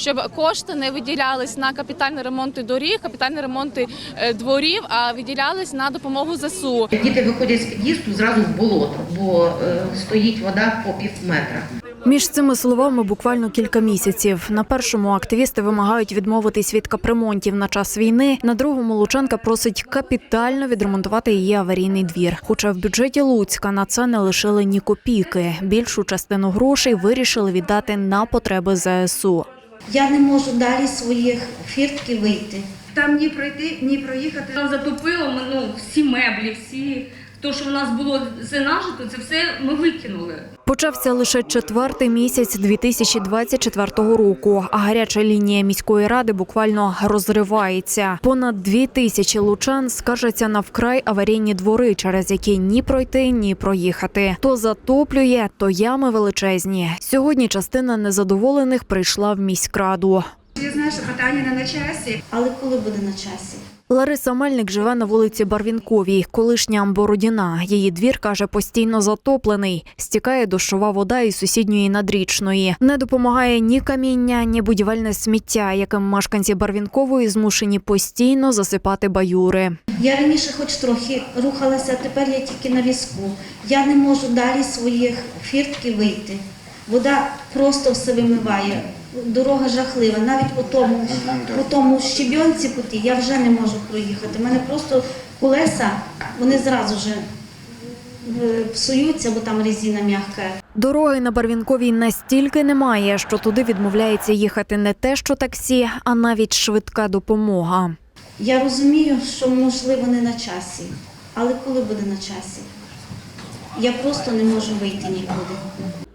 щоб кошти не виділялись на капітальні ремонти доріг, капітальні ремонти е, дворів, а виділялись на допомогу ЗСУ. Діти виходять з під'їзду зразу в болото, бо е, стоїть вода по пів метра. Між цими словами буквально кілька місяців. На першому активісти вимагають відмовитись від капремонтів на час війни. На другому Лучанка просить капітально відремонтувати її аварійний двір. Хоча в бюджеті Луцька на це не лишили ні копійки. Більшу частину грошей вирішили віддати на потреби ЗСУ. Я не можу далі своїх фіртки вийти. Там ні пройти, ні проїхати. Затопило ну, всі меблі, всі то, що в нас було це нажито, це все ми викинули. Почався лише четвертий місяць 2024 року, а гаряча лінія міської ради буквально розривається. Понад дві тисячі лучан скаржаться на вкрай аварійні двори, через які ні пройти, ні проїхати. То затоплює, то ями величезні. Сьогодні частина незадоволених прийшла в міськраду. Я знаю, що питання не на часі. Але коли буде на часі? Лариса Мельник живе на вулиці Барвінковій, колишня Бородіна. Її двір каже постійно затоплений. Стікає дощова вода із сусідньої надрічної. Не допомагає ні каміння, ні будівельне сміття, яким мешканці Барвінкової змушені постійно засипати баюри. Я раніше хоч трохи рухалася, а тепер я тільки на візку. Я не можу далі своїх фіртки вийти. Вода просто все вимиває. Дорога жахлива. Навіть по тому, по тому щебінці путі я вже не можу проїхати. У мене просто колеса, вони зразу вже е, псуються, бо там резина м'яка. Дороги на Барвінковій настільки немає, що туди відмовляється їхати не те, що таксі, а навіть швидка допомога. Я розумію, що можливо не на часі, але коли буде на часі? Я просто не можу вийти нікуди.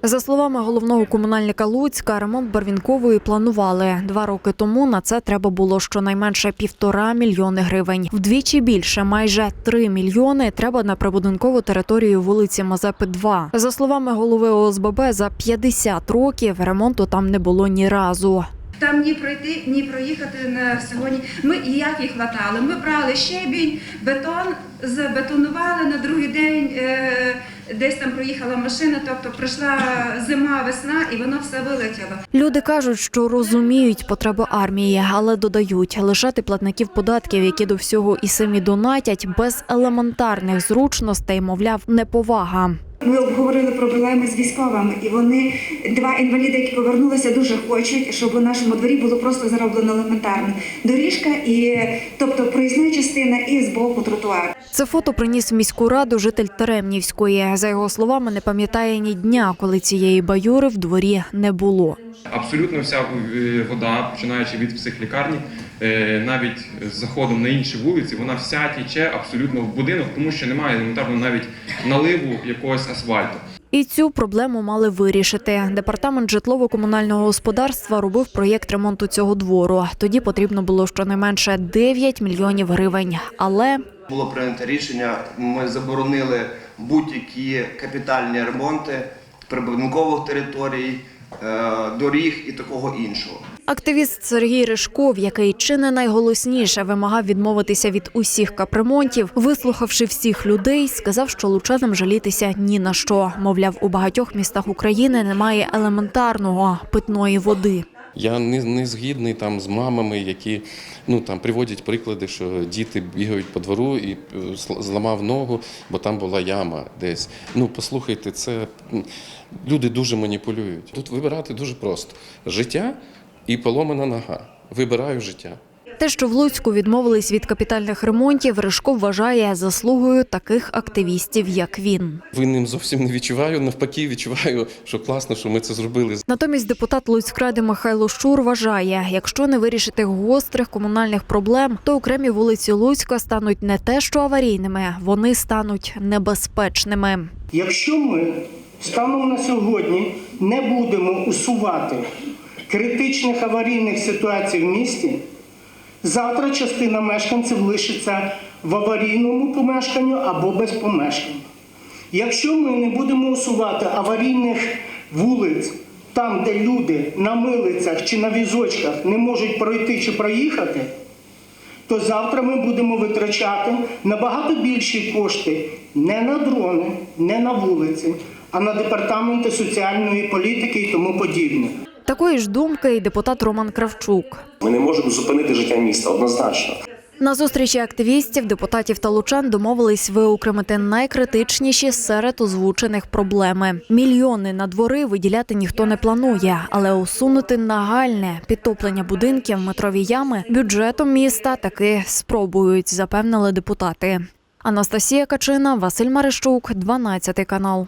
За словами головного комунальника Луцька, ремонт Барвінкової планували. Два роки тому на це треба було щонайменше півтора мільйони гривень. Вдвічі більше, майже три мільйони, треба на прибудинкову територію вулиці Мазепи 2. За словами голови ОСББ, за 50 років ремонту там не було ні разу. Там ні пройти, ні проїхати на сьогодні. Ми і як їх хватали. Ми брали щебінь, бетон, забетонували на другий день. Десь там проїхала машина, тобто пройшла зима, весна, і воно все вилетіло. Люди кажуть, що розуміють потреби армії, але додають лишати платників податків, які до всього і самі донатять, без елементарних зручностей, мовляв, неповага. Ми обговорили проблеми з військовими, і вони два інваліди, які повернулися, дуже хочуть, щоб у нашому дворі було просто зроблено елементарно. Доріжка і тобто проїзна частина і з боку тротуар. Це фото приніс в міську раду житель Теремнівської. За його словами, не пам'ятає ні дня, коли цієї баюри в дворі не було. Абсолютно вся е, вода, починаючи від психлікарні, е, навіть з заходом на інші вулиці, вона вся тіче абсолютно в будинок, тому що немає елементарно навіть наливу якогось асфальту. І цю проблему мали вирішити. Департамент житлово-комунального господарства робив проєкт ремонту цього двору. Тоді потрібно було щонайменше 9 мільйонів гривень. Але Було прийнято рішення. Ми заборонили будь-які капітальні ремонти прибудинкових територій, е, доріг і такого іншого. активіст Сергій Ришков, який чи не найголосніше вимагав відмовитися від усіх капремонтів, вислухавши всіх людей, сказав, що лучанам жалітися ні на що. Мовляв, у багатьох містах України немає елементарного питної води. Я не, не згідний там з мамами, які ну там приводять приклади, що діти бігають по двору і е, зламав ногу, бо там була яма десь. Ну послухайте, це люди дуже маніпулюють. Тут вибирати дуже просто: життя і поломана нога. Вибираю життя. Те, що в Луцьку відмовились від капітальних ремонтів, Ришко вважає заслугою таких активістів, як він. Винним зовсім не відчуваю. Навпаки, відчуваю, що класно, що ми це зробили. Натомість депутат Луцькради Михайло Щур вважає, якщо не вирішити гострих комунальних проблем, то окремі вулиці Луцька стануть не те, що аварійними, вони стануть небезпечними. Якщо ми станом на сьогодні не будемо усувати критичних аварійних ситуацій в місті, завтра частина мешканців лишиться в аварійному помешканні або без помешкання. Якщо ми не будемо усувати аварійних вулиць, там, де люди на милицях чи на візочках не можуть пройти чи проїхати, то завтра ми будемо витрачати набагато більші кошти не на дрони, не на вулиці, а на департаменти соціальної політики і тому подібне. Такої ж думки й депутат Роман Кравчук. Ми не можемо зупинити життя міста однозначно. На зустрічі активістів, депутатів та лучан домовились виокремити найкритичніші серед озвучених проблеми. Мільйони на двори виділяти ніхто не планує, але усунути нагальне підтоплення будинків метрові ями бюджетом міста таки спробують, запевнили депутати. Анастасія Качина, Василь Марищук, 12 канал.